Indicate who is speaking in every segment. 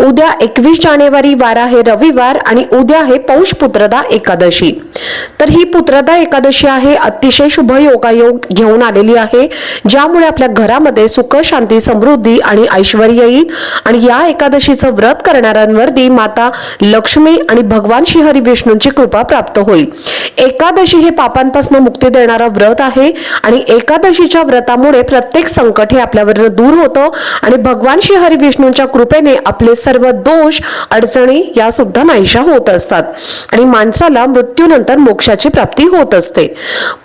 Speaker 1: उद्या एकवीस जानेवारी वारा हे रविवार आणि उद्या हे पौष पुत्रदा एकादशी. तर ही पुत्रदा एकादशी आहे अतिशय शुभ योगायोग घेऊन आलेली आहे ज्यामुळे आपल्या घरामध्ये सुख शांती समृद्धी आणि ऐश्वर येईल. आणि या एकादशीचं व्रत करणाऱ्यांवरती माता लक्ष्मी आणि भगवान श्रीहरी विष्णूंची कृपा प्राप्त होईल. एकादशी हे पापांपासून मुक्ती देणारा व्रत आहे आणि एकादशीच्या व्रतामुळे प्रत्येक संकट हे आपल्यावर दूर होतं आणि भगवान श्रीहरी विष्णूंच्या कृपेने आपले सर्व दोष अडचणी या सुद्धा नाहीशा होत असतात. आणि माणसाला मृत्यूनंतर मोक्षाची प्राप्ती होत असते.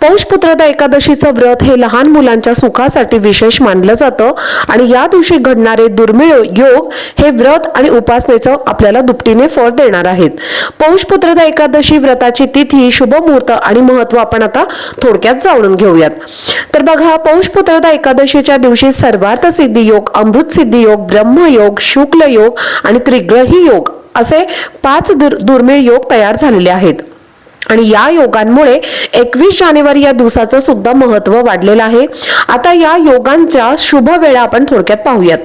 Speaker 1: पौषपुत्रदा एकादशीचं व्रत हे लहान मुलांच्या सुखासाठी विशेष मानलं जातं आणि या दिवशी घडणारे दुर्मिळ योग हे व्रत आणि उपासनेचं आपल्याला दुपटीने फळ देणार आहेत. पौषपुत्रदा एकादशी व्रताची तिथी शुभ मुहूर्त आणि महत्त्व आपण आता थोडक्यात जाणून घेऊयात. तर बघा पौषपुत्रदा एकादशीच्या दिवशी सर्वार्थ सिद्धी योग अमृत सिद्धी योग ब्रह्मयोग शुक्ल योग आणि त्रिग्रही योग असे पाच दुर- दुर्मिळ योग तयार झालेले आहेत. आणि या योगांमुळे एकवीस जानेवारी या दिवसाचं सुद्धा महत्त्व वाढलेलं आहे. आता या योगांच्या शुभ वेळा आपण थोडक्यात पाहूयात.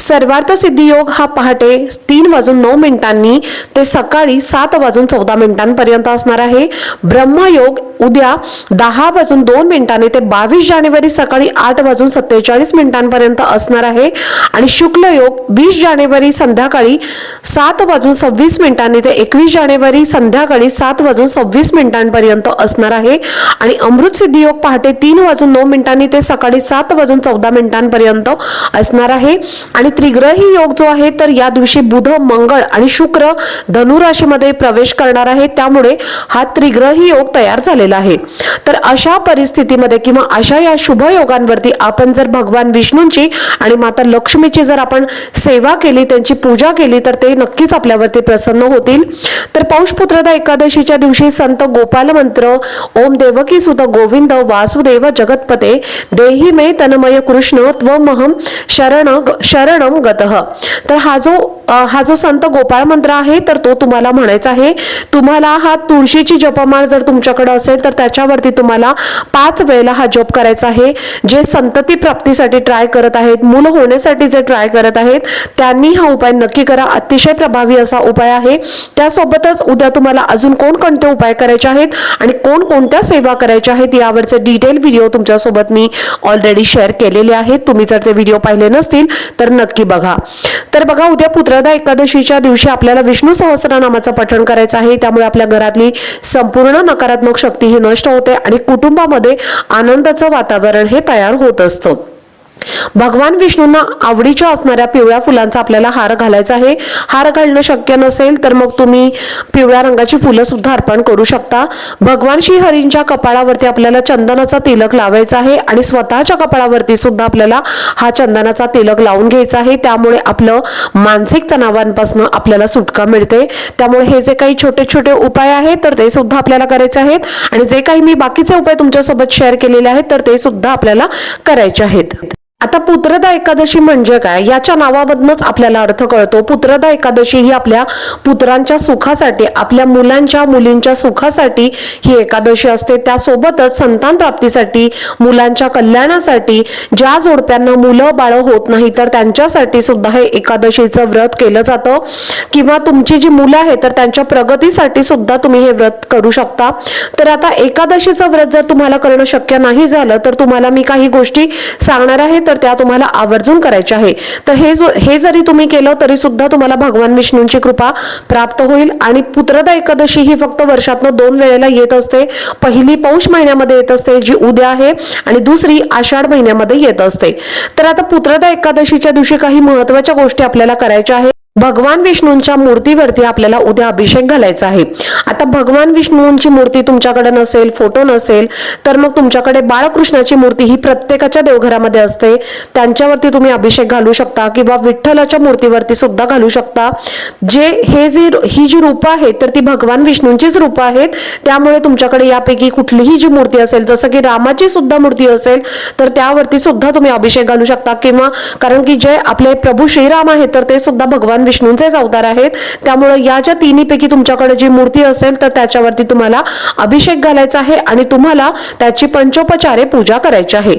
Speaker 1: सर्वार्थ सिद्धी योग हा पहाटे तीन वाजून नऊ मिनिटांनी ते सकाळी सात वाजून चौदा मिनिटांपर्यंत असणार आहे. ब्रह्मयोग उद्या दहा वाजून दोन मिनिटांनी ते बावीस जानेवारी सकाळी आठ वाजून सत्तेचाळीस मिनिटांपर्यंत असणार आहे. आणि शुक्ल योग वीस जानेवारी संध्याकाळी सात वाजून सव्वीस मिनिटांनी ते एकवीस जानेवारी संध्याकाळी सात वाजून सव्वीस मिनिटांपर्यंत असणार आहे. आणि अमृत सिद्धी योग पहाटे तीन वाजून नऊ मिनिटांनी ते सकाळी सात वाजून चौदा मिनिटांपर्यंत असणार आहे. आणि त्रिग्रही योग जो आहे तर या दिवशी बुध मंगळ आणि शुक्र धनुराशीमध्ये प्रवेश करणार आहे. त्यामुळे हा त्रिग्रही योग तयार झालेला आहे. तर अशा परिस्थितीमध्ये किंवा अशा या शुभ योगांवरती आपण जर भगवान विष्णूंची आणि माता लक्ष्मीची जर आपण सेवा केली त्यांची पूजा केली तर ते नक्कीच आपल्यावरती प्रसन्न होतील. तर पौषपुत्रदा एकादशीच्या दिवशी संत गोपाल मंत्र ओम देवकी सुत गोविंद वासुदेव जगतपते देही मे तन्मय कृष्ण त्वमहम शरण शरणम गतः. तर हा जो हा जो संत गोपाळ मंत्र आहे तर तो तुम्हाला म्हणायचा आहे तुम्हाला हा तुळशीची जपमाळ जर तुमच्याकडे असेल तर त्याच्यावरती तुम्हाला पाच वेळेला हा जप करायचा आहे. जे संतती प्राप्तीसाठी ट्राय करत आहेत मूल होण्यासाठी जे ट्राय करत आहेत त्यांनी हा उपाय नक्की करा. अतिशय प्रभावी असा उपाय आहे. त्यासोबतच उद्या तुम्हाला अजून कोणकोणते उपाय करायचे आहेत आणि कोण कोणत्या सेवा करायच्या आहेत यावरचे डिटेल व्हिडिओ तुमच्यासोबत मी ऑलरेडी शेअर केलेले आहेत. तुम्ही जर ते व्हिडिओ पाहिले नसतील तर नक्की बघा. तर बघा उद्या पुत्रदा एकादशीच्या दिवशी आपल्याला विष्णू सहस्रनामाचं पठण करायचं आहे. त्यामुळे आपल्या घरातली संपूर्ण नकारात्मक शक्ती ही नष्ट होते आणि कुटुंबामध्ये आनंदाचं वातावरण हे तयार होत असतं. भगवान विष्णूंना आवडीच्या असणाऱ्या पिवळ्या फुलांचा आपल्याला हार घालायचा आहे. हार घालणं शक्य नसेल तर मग तुम्ही पिवळ्या रंगाची फुलं सुद्धा अर्पण करू शकता. भगवान श्री हरींच्या कपाळावरती आपल्याला चंदनाचा तिलक लावायचा आहे आणि स्वतःच्या कपाळावरती सुद्धा आपल्याला हा चंदनाचा तिलक लावून घ्यायचा आहे. त्यामुळे आपलं मानसिक तणावांपासून आपल्याला सुटका मिळते. त्यामुळे हे जे काही छोटे छोटे उपाय आहेत तर ते सुद्धा आपल्याला करायचे आहेत. आणि जे काही मी बाकीचे उपाय तुमच्यासोबत शेअर केलेले आहेत तर ते सुद्धा आपल्याला करायचे आहेत. आता पुत्रदा एकादशी म्हणजे काय? याच्या नावामधनच आपल्याला अर्थ कळतो. पुत्रदा एकादशी ही आपल्या पुत्रांच्या सुखासाठी आपल्या मुलांच्या मुलींच्या सुखासाठी ही एकादशी असते. त्यासोबतच संतान प्राप्तीसाठी मुलांच्या कल्याणासाठी ज्या जोडप्यांना मुलं बाळ होत नाही तर त्यांच्यासाठी सुद्धा हे एकादशीचं व्रत केलं जातं. किंवा तुमची जी मुलं आहेत तर त्यांच्या प्रगतीसाठी सुद्धा तुम्ही हे व्रत करू शकता. तर आता एकादशीचं व्रत जर तुम्हाला करणं शक्य नाही झालं तर तुम्हाला मी काही गोष्टी सांगणार आहे. तर त्या तुम्हाला आवर्जून करायच्या आहे. तर हे जो हे जरी तुम्ही केलं तरी सुद्धा तुम्हाला भगवान विष्णूंची कृपा प्राप्त होईल. आणि पुत्रदा एकादशी ही फक्त वर्षातनं दोन वेळेला येत असते. पहिली पौष महिन्यामध्ये येत असते जी उद्या आहे आणि दुसरी आषाढ महिन्यामध्ये येत असते. तर आता पुत्रदा एकादशीच्या दिवशी काही महत्त्वाच्या गोष्टी आपल्याला करायच्या आहेत. भगवान विष्णूंच्या मूर्तीवरती आपल्याला उद्या अभिषेक घालायचा आहे. आता भगवान विष्णूंची मूर्ती तुमच्याकडे नसेल फोटो नसेल तर मग तुमच्याकडे बाळकृष्णाची मूर्ती ही प्रत्येकाच्या देवघरामध्ये असते. त्यांच्यावरती तुम्ही अभिषेक घालू शकता किंवा विठ्ठलाच्या मूर्तीवरती सुद्धा घालू शकता. जे हे जे ही जी रूपं आहेत तर ती भगवान विष्णूंचीच रूपं आहेत. त्यामुळे तुमच्याकडे यापैकी कुठलीही जी मूर्ती असेल जसं की रामाची सुद्धा मूर्ती असेल तर त्यावरती सुद्धा तुम्ही अभिषेक घालू शकता. किंवा कारण की जे आपले प्रभू श्रीराम आहेत तर ते सुद्धा भगवान विष्णूंचेच अवतार आहेत. त्यामुळे या ज्या तिन्हीपैकी तुमच्याकडे जी मूर्ती असेल तर त्याच्यावरती तुम्हाला अभिषेक घालायचा आहे आणि तुम्हाला त्याची पंचोपचारे पूजा करायची आहे.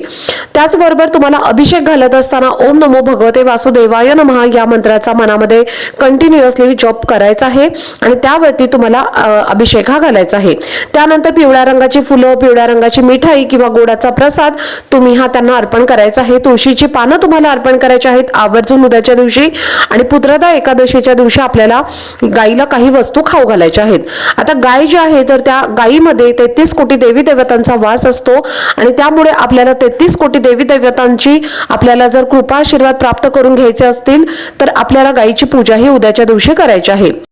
Speaker 1: त्याचबरोबर तुम्हाला अभिषेक घालत असताना ओम नमो भगवते वासुदेवाय नमः या मंत्राचा मनामध्ये कंटिन्युअसली जॉब करायचा आहे आणि त्यावरती तुम्हाला अभिषेक हा घालायचा आहे. त्यानंतर पिवळ्या रंगाची फुलं पिवळ्या रंगाची मिठाई किंवा गोडाचा प्रसाद तुम्ही हा त्यांना अर्पण करायचा आहे. तुळशीची पानं तुम्हाला अर्पण करायची आहेत. आवर्जून उद्याच्या दिवशी आणि पुत्रदा एकादशीच्या दिवशी आपल्याला गाईला काही वस्तू खाऊ घालायच्या आहेत. आता गाय जी आहे तर त्या गायीमध्ये तेहतीस कोटी देवी देवतांचा वास असतो आणि त्यामुळे आपल्याला तेहतीस कोटी देवी देवतांची आपल्याला जर कृपा आशीर्वाद प्राप्त करून घ्यायचे असतील तर आपल्याला गायीची पूजा ही उद्याच्या दिवशी करायची आहे.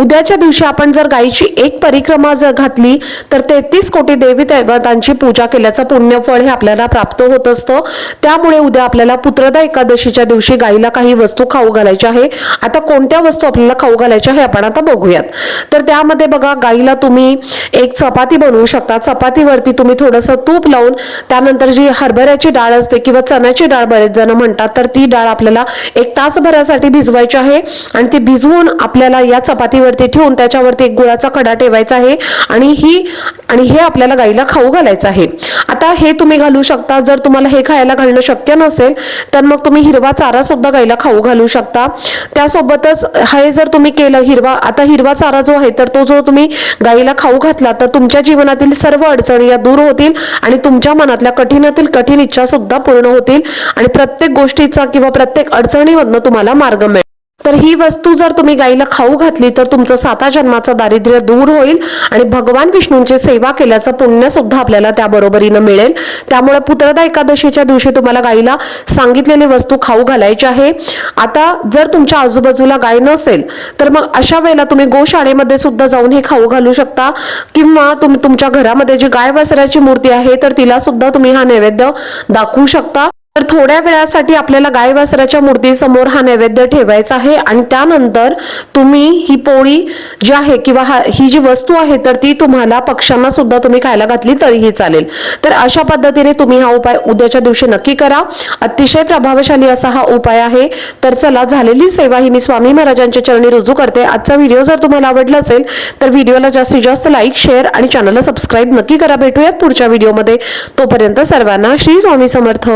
Speaker 1: उद्याच्या दिवशी आपण जर गायीची एक परिक्रमा जर घातली तर तेहतीस कोटी देवी दैवतांची पूजा केल्याचं पुण्यफळ हे आपल्याला प्राप्त होत असतं. त्यामुळे उद्या आपल्याला पुत्रदा एकादशीच्या दिवशी गायीला काही वस्तू खाऊ घालायच्या आहे. आता कोणत्या वस्तू आपल्याला खाऊ घालायच्या हे आपण आता बघूयात. तर त्यामध्ये बघा गायीला तुम्ही एक चपाती बनवू शकता. चपातीवरती तुम्ही थोडंसं तूप लावून त्यानंतर जी हरभऱ्याची डाळ असते किंवा चण्याची डाळ बरेच जण म्हणतात तर ती डाळ आपल्याला एक तासभरासाठी भिजवायची आहे आणि ती भिजवून आपल्याला या चपातीवर चपातीवरती ठेवून त्याच्यावरती एक गुळाचा खडा ठेवायचा आहे आणि ही आणि हे आपल्याला गाईला खाऊ घालायचं आहे. आता हे तुम्ही घालू शकता. जर तुम्हाला हे खायला घालणं शक्य नसेल तर मग तुम्ही हिरवा चारा सुद्धा गाईला खाऊ घालू शकता. त्यासोबतच हे जर तुम्ही केलं हिरवा आता हिरवा चारा जो आहे तर तो जो तुम्ही गाईला खाऊ घातला तर तुमच्या जीवनातील सर्व अडचणी या दूर होतील आणि तुमच्या मनातल्या कठीणातील कठीण इच्छा सुद्धा पूर्ण होतील आणि प्रत्येक गोष्टीचा किंवा प्रत्येक अडचणीमधनं तुम्हाला मार्ग मिळेल. तर ही वस्तू जर तुम्ही गाईला खाऊ घातली तर तुमचं साता जन्माचं दारिद्र्य दूर होईल आणि भगवान विष्णूंची सेवा केल्याचं पुण्य सुद्धा आपल्याला त्या बरोबरीनं मिळेल. त्यामुळे पुत्रदा एकादशीच्या दिवशी तुम्हाला गाईला सांगितलेली वस्तू खाऊ घालायची आहे. आता जर तुमच्या आजूबाजूला गाय नसेल तर मग अशा वेळेला तुम्ही गोशाळेमध्ये सुद्धा जाऊन हे खाऊ घालू शकता. किंवा तुम तुमच्या घरामध्ये जी गाय वासराची मूर्ती आहे तर तिला सुद्धा तुम्ही हा नैवेद्य दाखवू शकता. तर थोड्या वेळासाठी आपल्याला गाय वासराच्या मूर्तीसमोर हा नैवेद्य ठेवायचा आहे आणि त्यानंतर तुम्ही ही पोळी जी आहे किंवा हा ही जी वस्तू आहे तर ती तुम्हाला पक्ष्यांना सुद्धा तुम्ही खायला घातली तरीही चालेल. तर अशा पद्धतीने तुम्ही हा उपाय उद्याच्या दिवशी नक्की करा. अतिशय प्रभावशाली असा हा उपाय आहे. तर चला झालेली सेवा ही मी स्वामी महाराजांच्या चरणी रुजू करते. आजचा व्हिडिओ जर तुम्हाला आवडला असेल तर व्हिडिओला जास्तीत जास्त लाईक शेअर आणि चॅनलला सबस्क्राईब नक्की करा. भेटूयात पुढच्या व्हिडिओमध्ये. तोपर्यंत सर्वांना श्री स्वामी समर्थ.